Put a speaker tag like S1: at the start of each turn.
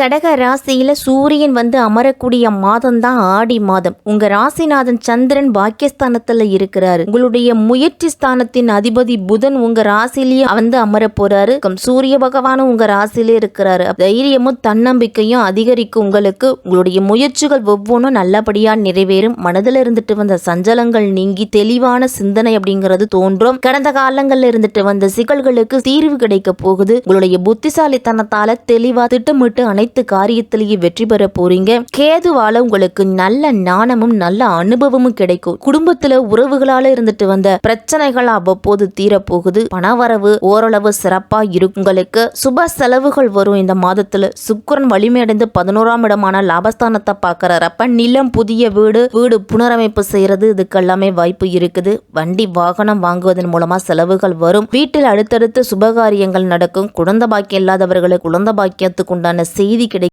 S1: கடக ராசியில் சூரியன் வந்து அமரக்கூடிய மாதம் தான் ஆடி மாதம். உங்க ராசிநாதன் சந்திரன் பாக்கியஸ்தானத்துல இருக்கிறாரு. உங்களுடைய முயற்சி ஸ்தானத்தின் அதிபதி புதன் உங்க ராசிலேயே வந்து அமர போறாரு. சூரிய பகவானும் உங்க ராசியிலே இருக்கிறாரு. தைரியமும் தன்னம்பிக்கையும் அதிகரிக்கும் உங்களுக்கு. உங்களுடைய முயற்சிகள் ஒவ்வொன்றும் நல்லபடியா நிறைவேறும். மனதில் இருந்துட்டு வந்த சஞ்சலங்கள் நீங்கி தெளிவான சிந்தனை அப்படிங்கிறது தோன்றும். கடந்த காலங்கள்ல இருந்துட்டு வந்த சிக்கல்களுக்கு தீர்வு கிடைக்க போகுது. உங்களுடைய புத்திசாலித்தனத்தால தெளிவா திட்டமிட்டு அனைத்து அனைத்து காரியத்திலேயே வெற்றி பெற போறீங்க. கேதுவால உங்களுக்கு நல்ல ஞானமும் நல்ல அனுபவமும் கிடைக்கும். குடும்பத்துல உறவுகளால இருந்துட்டு வந்த பிரச்சனைகள் அவ்வப்போது தீரப்போகுது. பணவரவு ஓரளவு சிறப்பா இருக்கும் உங்களுக்கு சுப செலவுகள் வரும் இந்த மாதத்துல. சுக்கரன் வலிமையடைந்து பதினோராம் இடமான லாபஸ்தானத்தை பாக்குறப்ப அப்ப நிலம் புதிய வீடு வீடு புனரமைப்பு செய்யறது இதுக்கெல்லாமே வாய்ப்பு இருக்குது. வண்டி வாகனம் வாங்குவதன் மூலமா செலவுகள் வரும். வீட்டில் அடுத்தடுத்து சுபகாரியங்கள் நடக்கும். குழந்தை பாக்கியம் இல்லாதவர்களுக்கு குழந்தை பாக்கியத்துக்கு உண்டான செய்தி கிடைக்கும்